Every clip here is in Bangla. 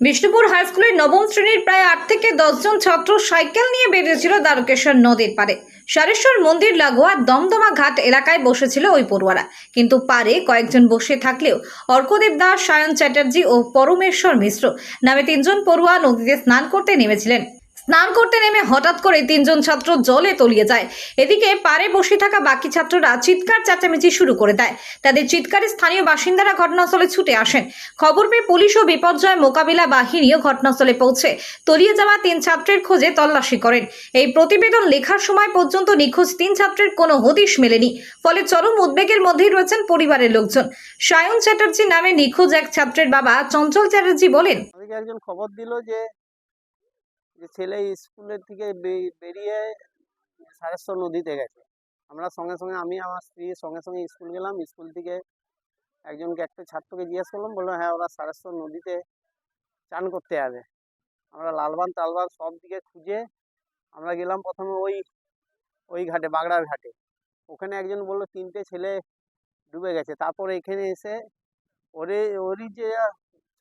বিষ্ণুপুর হাইস্কুলের নবম শ্রেণির প্রায় আট থেকে দশজন ছাত্র সাইকেল নিয়ে বেরিয়েছিল দ্বারকেশ্বর নদীর পারে সারেশ্বর মন্দির লাগোয়া দমদমা ঘাট এলাকায় বসেছিল ওই পড়ুয়ারা। কিন্তু পারে কয়েকজন বসে থাকলেও অর্কদেব দাস, সায়ন চ্যাটার্জি ও পরমেশ্বর মিশ্র নামে তিনজন পড়ুয়া নদীতে স্নান করতে নেমেছিলেন। স্নান করতে নেমে হঠাৎ করে তিনজন ছাত্র জলে তলিয়ে যায়। এদিকে পারে বসে থাকা বাকি ছাত্ররা চিৎকার চেঁচামেচি শুরু করে দেয়। তাদের চিৎকারে স্থানীয় বাসিন্দারা ঘটনাস্থলে ছুটে আসেন। খবর পেয়ে পুলিশ ও বিপর্যয় মোকাবিলা বাহিনীও ঘটনাস্থলে পৌঁছে। তলিয়ে যাওয়া তিন ছাত্রের খোঁজে তল্লাশি করেন। এই প্রতিবেদন লেখার সময় পর্যন্ত নিখোঁজ তিন ছাত্রের কোনো হদিশ মেলেনি। ফলে চরম উদ্বেগের মধ্যেই রয়েছেন পরিবারের লোকজন। সায়ন চ্যাটার্জি নামে নিখোঁজ এক ছাত্রের বাবা চঞ্চল চ্যাটার্জি বলেন একজন খবর দিল যে যে ছেলে স্কুলের থেকে বেরিয়ে সারেশ্বর নদীতে গেছে। আমরা সঙ্গে সঙ্গে, আমি আমার স্ত্রী সঙ্গে সঙ্গে স্কুল গেলাম। স্কুল থেকে একজনকে একটা ছাত্রকে জিজ্ঞেস করলাম, বলল হ্যাঁ ওরা সারেশ্বর নদীতে চান করতে যাবে আমরা লালবান তালবান সব দিকে খুঁজে আমরা গেলাম প্রথমে ওই ওই ঘাটে, বাগড়ার ঘাটে। ওখানে একজন বলল, তিনটে ছেলে ডুবে গেছে। তারপর এখানে এসে ওরে, ওরই যে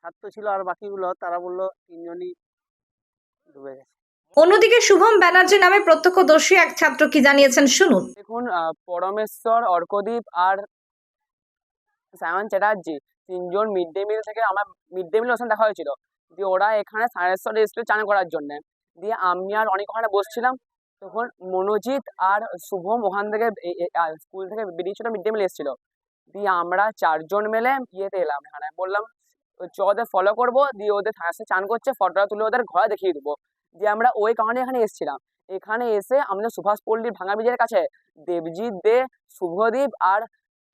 ছাত্র ছিল আর বাকিগুলো, তারা বলল, তিনজনই ডুবে গেছে। অন্যদিকে শুভম ব্যানার্জি নামে প্রত্যক্ষদর্শী এক ছাত্র কি জানিয়েছেন শুনুন। দেখুন পরমেশ্বর অর্কদীপ আর সায়ন চ্যাটার্জি তিনজন মিড ডে মিল থেকে আমার মিড ডে মিল ওখানে দেখা হয়েছিল। দিয়ে ওরা এখানে সায়েন্সর এসেছিল চান করার জন্য। দিয়ে আমি আর অনেক ওখানে বসছিলাম। তখন মনোজিৎ আর শুভম ওখান থেকে স্কুল থেকে বেরিয়েছিল মিড ডে মিল এসেছিল। দিয়ে আমরা চারজন মিলে ইয়েতে এলাম এখানে। বললাম চ ওদের ফলো করব, দিয়ে ওদের সায়েন্সে চান করছে ফটোটা তুলে ওদের ঘরে দেখিয়ে দেবো। দিয়ে আমরা ওই কারণে এখানে এসেছিলাম। এখানে এসে আমাদের সুভাষ পল্লীর ভাঙা ব্রিজের কাছে দেবজিৎ দে, শুভদীপ আর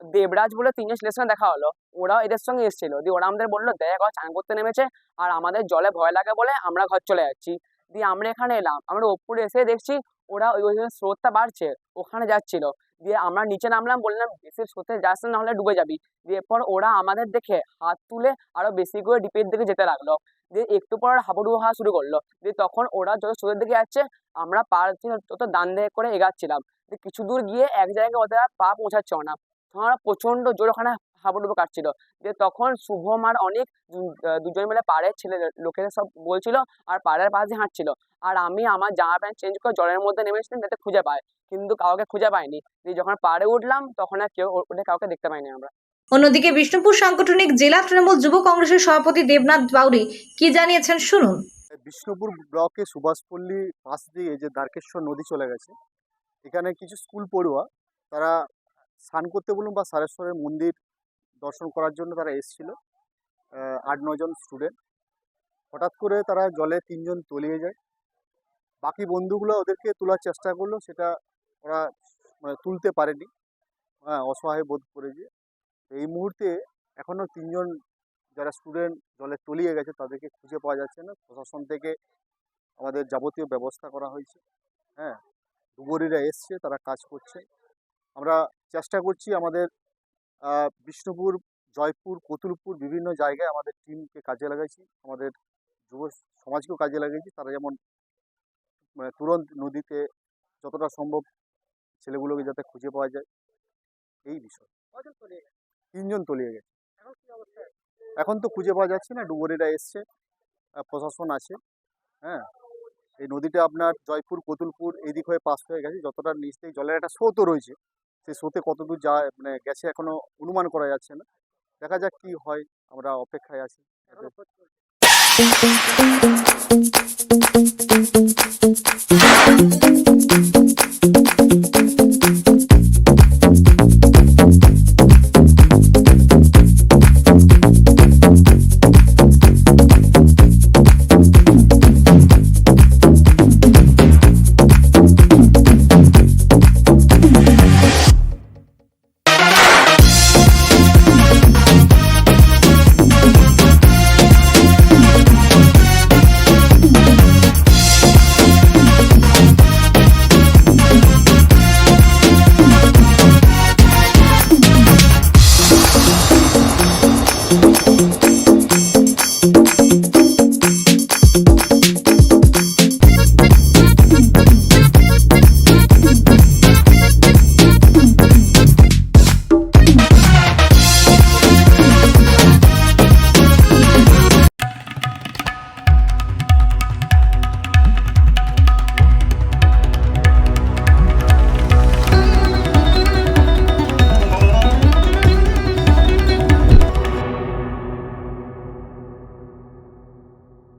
দেবরাজ বলে তিনজন ছেলের সঙ্গে দেখা হলো। ওরাও এদের সঙ্গে এসেছিল। দিয়ে ওরা আমাদের বলল, দেখ, ওরা চান করতে নেমেছে আর আমাদের জলে ভয় লাগে বলে আমরা ঘর চলে যাচ্ছি। দিয়ে আমরা এখানে এলাম। আমরা ওপরে এসে দেখছি ওরা ওই স্রোতটা বাড়ছে, ওখানে যাচ্ছিল। দিয়ে আমরা নিচে নামলাম, বললাম, বেশি স্রোতে যাস না হলে ডুবে যাবি। দিয়ে পর ওরা আমাদের দেখে হাত তুলে আরও বেশি করে ডিপের দিকে যেতে লাগল। দিয়ে একটু পর হাবুডুবু হওয়া শুরু করল। দিয়ে তখন ওরা যত স্রোতের দিকে যাচ্ছে, আমরা পার তত দান দেখে করে এগাচ্ছিলাম। দিয়ে কিছু দূর গিয়ে এক জায়গায় ওদের পা পৌঁছাচ্ছে না। তখন প্রচণ্ড জোর ওখানে হাবুডুবু কাটছিল। দিয়ে তখন শুভম আর অনেক দুজন মিলে পাড়ের ছেলে লোকেরা সব বলছিল আর পাড়ের পাশ দিয়ে হাঁটছিল। আর আমি আমার জামা প্যান্ট চেঞ্জ করে জলের মধ্যে নেমেছিলাম যাতে খুঁজে পায়। কিন্তু কাউকে খুঁজে পাইনি। দিয়ে যখন পাড়ে উঠলাম তখন আর কেউ ও- ওদের কাউকে দেখতে পাইনি আমরা। অন্যদিকে বিষ্ণুপুর সাংগঠনিক জেলা তৃণমূল যুব কংগ্রেসের সভাপতি দেবনাথ বাউরি কি জানিয়েছেন শুনুন। বিষ্ণুপুর ব্লকে সুভাষপল্লী পাশ দিয়ে যে দ্বারকেশ্বর নদী চলে গেছে এখানে কিছু স্কুল পড়ুয়া তারা স্নান করতে বলুন বা সারেশ্বরের মন্দির দর্শন করার জন্য তারা এসেছিল। আট নজন স্টুডেন্ট হঠাৎ করে তারা জলে তিনজন তলিয়ে যায়। বাকি বন্ধুগুলো ওদেরকে তোলার চেষ্টা করল, সেটা ওরা মানে তুলতে পারেনি। হ্যাঁ অসহায় বোধ করে যে এই মুহূর্তে এখনও তিনজন যারা স্টুডেন্ট জলে তলিয়ে গেছে, তাদেরকে খুঁজে পাওয়া যাচ্ছে না। প্রশাসন থেকে আমাদের যাবতীয় ব্যবস্থা করা হয়েছে। হ্যাঁ ডুবুরিরা এসছে, তারা কাজ করছে। আমরা চেষ্টা করছি আমাদের বিষ্ণুপুর জয়পুর কতুলপুর বিভিন্ন জায়গায় আমাদের টিমকে কাজে লাগাইছি। আমাদের যুব সমাজকেও কাজে লাগিয়েছি তারা যেমন মানে তুরন্ত নদীতে যতটা সম্ভব ছেলেগুলোকে যাতে খুঁজে পাওয়া যায় এই বিষয়। তিনজন তলিয়ে গেছে। এখন তো খুঁজে পাওয়া যাচ্ছে না ডুবুরিরা এসছে প্রশাসন আছে হ্যাঁ। এই নদীটা আপনার জয়পুর কতুলপুর এদিক হয়ে পাস হয়ে গেছে। যতটা নিচ থেকে জলের একটা স্রোতও রয়েছে। সেই শোতে কতদূর যা মানে গেছে এখনও অনুমান করা যাচ্ছে না। দেখা যাক কি হয় আমরা অপেক্ষায় আছি। Thank you.